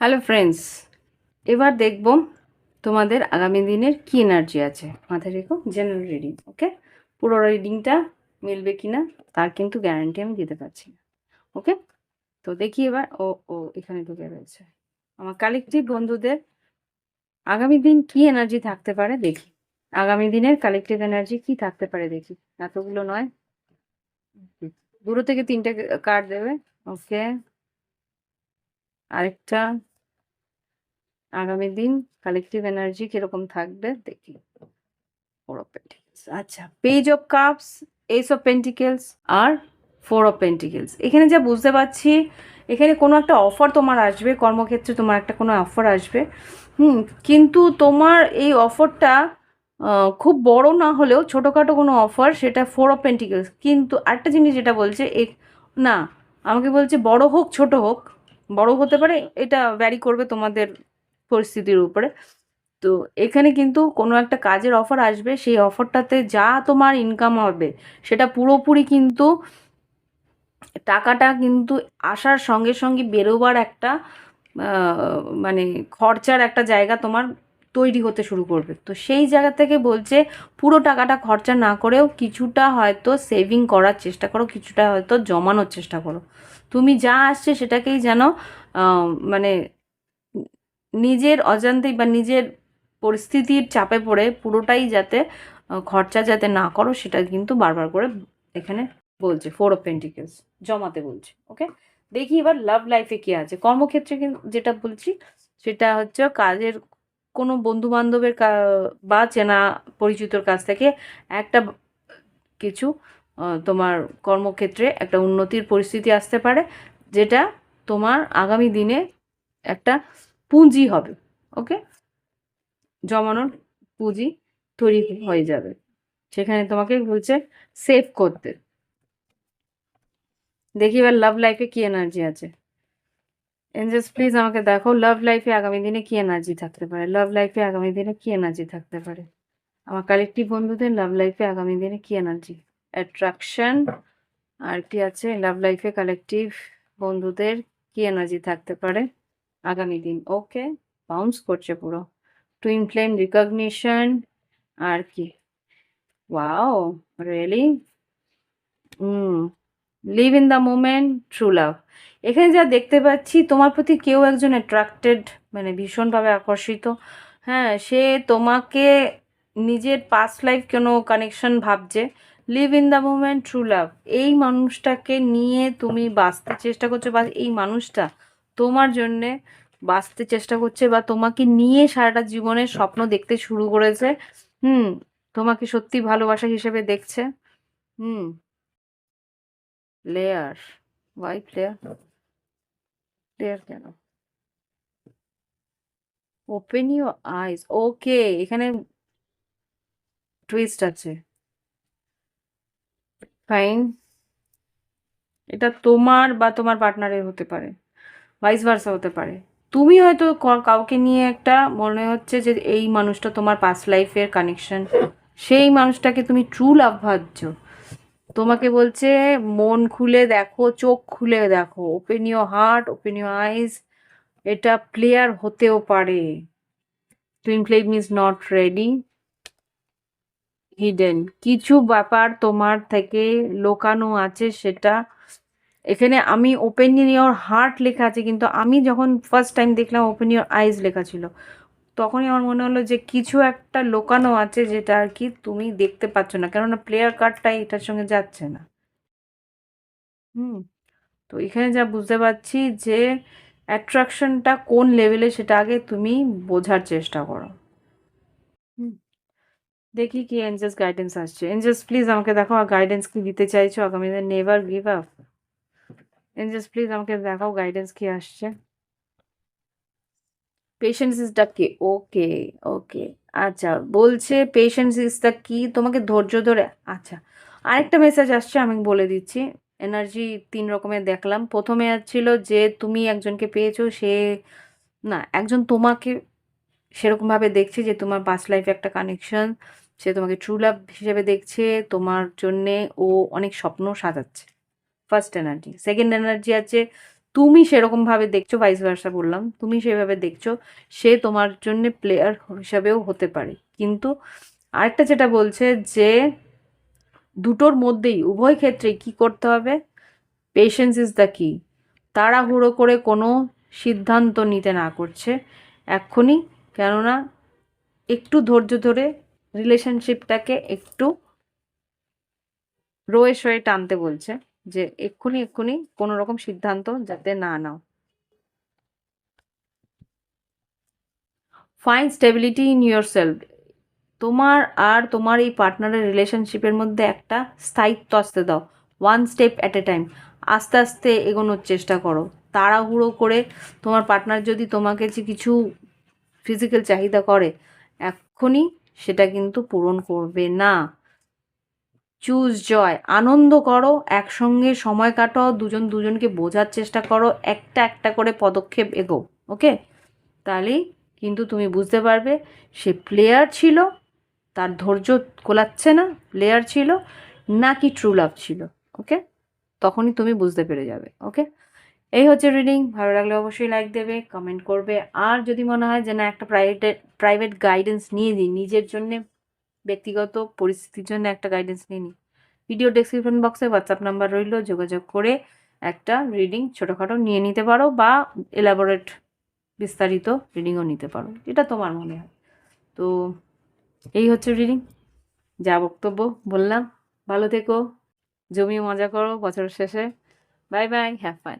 Hello friends এবার দেখব তোমাদের আগামী দিনের কি এনার্জি আছে। মাথায় রেখো জেনারেল রিডিং ওকে পুরো রিডিংটা মিলবে কি না তার কিন্তু গ্যারান্টি আমি দিতে পারছি না ওকে তো দেখি এবার, ও ও এখানে ঢুকে রয়েছে। আমার কালেকটিভ বন্ধুদের আগামী দিন কি এনার্জি থাকতে পারে দেখি। আগামী দিনের কালেকটিভ এনার্জি কি থাকতে পারে দেখি। এতগুলো নয়। দূর থেকে তিনটে কার্ড দেবে ওকে আরেকটা আগামী দিন কালেকটিভ এনার্জি কীরকম থাকবে দেখি। ফোর অফ আচ্ছা page of cups ace of pentacles R four of pentacles এখানে যা বুঝতে পারছি, এখানে কোনো একটা অফার তোমার আসবে, কর্মক্ষেত্রে তোমার একটা কোনো অফার আসবে। হুম, কিন্তু তোমার এই অফারটা খুব বড় না হলেও ছোটোখাটো কোনো অফার সেটা ফোর অফ পেন্টিকেলস কিন্তু আরেকটা জিনিস যেটা বলছে, এ, না, আমাকে বলছে বড় হোক, ছোট হোক, বড় হতে পারে, এটা ভ্যারি করবে তোমাদের পরিস্থিতির উপরে। তো এখানে কিন্তু কোনো একটা কাজের অফার আসবে, সেই অফারটাতে যা তোমার ইনকাম হবে, সেটা পুরোপুরি কিন্তু টাকাটা কিন্তু আসার সঙ্গে সঙ্গে বেরোবার একটা মানে খরচার একটা জায়গা তোমার তৈরি হতে শুরু করবে। তো সেই জায়গা থেকে বলছে পুরো টাকাটা খরচা না করেও কিছুটা হয়তো সেভিং করার চেষ্টা করো, কিছুটা হয়তো জমানোর চেষ্টা করো। তুমি যা আসছে সেটাকেই যেন মানে নিজের অজান্তেই বা নিজের পরিস্থিতির চাপে পড়ে পুরোটাই যাতে খরচা যাতে না করো, সেটা কিন্তু বারবার করে এখানে বলছে ফোর অফ পেন্টিকেলস জমাতে বলছে ওকে দেখি এবার লাভ লাইফে কি আছে। কর্মক্ষেত্রে যেটা বলছি, সেটা হচ্ছে কাজের কোনো বন্ধু বান্ধবের বা চেনা পরিচিতর কাছ থেকে একটা কিছু তোমার কর্মক্ষেত্রে একটা উন্নতির পরিস্থিতি আসতে পারে, যেটা তোমার আগামী দিনে একটা পুঁজি হবে ওকে জমানোর পুঁজি তৈরি হয়ে যাবে। সেখানে তোমাকে বলছে সেভ করতে। দেখি এবার লাভ লাইফে কি এনার্জি আছে। এঞ্জেলস প্লিজ আমাকে দেখো লাভ লাইফে আগামী দিনে কি এনার্জি থাকতে পারে? লাভ লাইফে আগামী দিনে কি এনার্জি থাকতে পারে? আমার কালেক্টিভ বন্ধুদের লাভ লাইফে আগামী দিনে কি এনার্জি অ্যাট্রাকশন আর কি আছে? লাভ লাইফে কালেকটিভ বন্ধুদের কি এনার্জি থাকতে পারে? আগামী দিন। ওকে বাউন্স করছে পুরো। টুইন ফ্লেম রিকগনিশন আর কি? Wow really hmm live in the moment true love এখানে যা দেখতে পাচ্ছি, তোমার প্রতি কেউ একজন অ্যাট্রাক্টেড মানে ভীষণভাবে আকর্ষিত। হ্যাঁ সে তোমাকে নিজের পাস্ট লাইফ কোনো কানেকশন ভাবছে? Live in the moment true love এই মানুষটাকে নিয়ে তুমি বাঁচতে চেষ্টা করছ বা এই মানুষটা তোমার জন্যে বাঁচতে চেষ্টা করছে বা তোমাকে নিয়ে সারাটা জীবনের স্বপ্ন দেখতে শুরু করেছে। হুম, তোমাকে সত্যি ভালোবাসা হিসেবে দেখছে। Hmm. Layer white layer layer কেন? ওপেন ইউ আইস ওকে এখানে টুইস্ট আছে। ফাইন এটা তোমার বা তোমার পার্টনারের হতে পারে। ভাইস ভার্সা হতে পারে। তুমি হয়তো কাউকে নিয়ে একটা মনে হচ্ছে যে এই মানুষটা তোমার পাস্ট লাইফের কানেকশন সেই মানুষটাকে তুমি ট্রু লাভ ভাবছ। তোমাকে বলছে, মন খুলে দেখো, চোখ খুলে দেখো। Open your heart open your eyes এটা প্লেয়ার হতেও পারে। Twin flame is not ready hidden কিছু ব্যাপার তোমার থেকে লোকানো আছে সেটা এখানে আমি ওপেন ইন ইউর হার্ট লেখা আছে, কিন্তু আমি যখন ফার্স্ট টাইম দেখলাম ওপেন ইউর আইজ লেখা ছিল। তখনই আমার মনে হলো যে কিছু একটা লোকানো আছে যেটা আর কি তুমি দেখতে পাচ্ছ না, কেননা প্লেয়ার কার্ডটা এটার সঙ্গে যাচ্ছে না। হুম, তো এখানে যা বুঝতে পারছি যে অ্যাট্রাকশনটা কোন লেভেলে সেটা আগে তুমি বোঝার চেষ্টা করো। দেখি কি এঞ্জেলস গাইডেন্স আসছে। এঞ্জেলস প্লিজ আমাকে দেখো আর গাইডেন্স কি দিতে চাইছো? আগামী দিন never give up angels please আমাকে দেখাও গাইডেন্স কি আসছে। পেশেন্স ইজ দ্য কি ওকে ওকে আচ্ছা বলছে পেশেন্স ইজ দ্য কি তোমাকে ধৈর্য ধরে আচ্ছা আরেকটা মেসেজ আসছে, আমি বলে দিচ্ছি এনার্জি তিন রকমের দেখলাম, প্রথমে ছিল যে তুমি একজনকে পেয়েছ, সে, না, একজন তোমাকে সেরকমভাবে দেখছে যে তোমার পাস্ট লাইফে একটা কানেকশন সে তোমাকে ট্রু লাভ হিসেবে দেখছে, তোমার জন্যে ও অনেক স্বপ্ন সাজাচ্ছে। ফার্স্ট এনার্জি সেকেন্ড এনার্জি আছে, তুমি সেরকমভাবে দেখছ ভাইস ভার্সা বললাম, তুমি সেভাবে দেখছ, সে তোমার জন্য প্লেয়ার হিসাবেও হতে পারে। কিন্তু আরেকটা যেটা বলছে যে, দুটোর মধ্যেই, উভয় ক্ষেত্রেই কি করতে হবে? পেশেন্স ইজ দ্য কি তাড়াহুড়ো করে কোনো সিদ্ধান্ত নিতে না করছে, এক্ষুনি। কেননা, একটু ধৈর্য ধরে রিলেশনশিপটাকে একটু রয়ে সয়ে টানতে বলছে। যে এক্ষুনি এক্ষুনি কোনো রকম সিদ্ধান্ত যাতে না নাও। Fine stability in yourself তোমার আর তোমার এই পার্টনারের রিলেশনশিপের মধ্যে একটা স্থায়িত্ব আসতে দাও। One step at a time আস্তে আস্তে এগোনোর চেষ্টা করো। তাড়াহুড়ো করে তোমার পার্টনার যদি তোমাকে যে কিছু ফিজিক্যাল চাহিদা করে, এক্ষুনি সেটা কিন্তু পূরণ করবে না। চুজ জয়। আনন্দ করো, একসঙ্গে সময় কাটাও, দুজন দুজনকে বোঝার চেষ্টা করো, একটা একটা করে পদক্ষেপ এগো, ওকে? তাহলেই কিন্তু তুমি বুঝতে পারবে, সে প্লেয়ার ছিল, তার ধৈর্য কোলাচ্ছে না প্লেয়ার ছিল, নাকি ট্রু লাভ ছিল, ওকে? তখনই তুমি বুঝতে পেরে যাবে, ওকে? এই হচ্ছে রিডিং ভালো লাগলে অবশ্যই লাইক দেবে কমেন্ট করবে, আর যদি মনে হয় যে না, একটা প্রাইভেট প্রাইভেট গাইডেন্স নিয়ে নিই, নিজের জন্যে ব্যক্তিগত পরিস্থিতির জন্য একটা গাইডেন্স নিয়ে নিই। ভিডিও ডেসক্রিপশন বক্সে হোয়াটসঅ্যাপ নাম্বার রইল, যোগাযোগ করে একটা রিডিং ছোটোখাটো নিয়ে নিতে পারো বা এলাবোরেট বিস্তারিত রিডিংও নিতে পারো। এটা তোমার মনে হয়। তো এই হচ্ছে রিডিং যা বক্তব্য বললাম। ভালো থেকো। জমিয়ে মজা করো বছরের শেষে। Bye bye have fun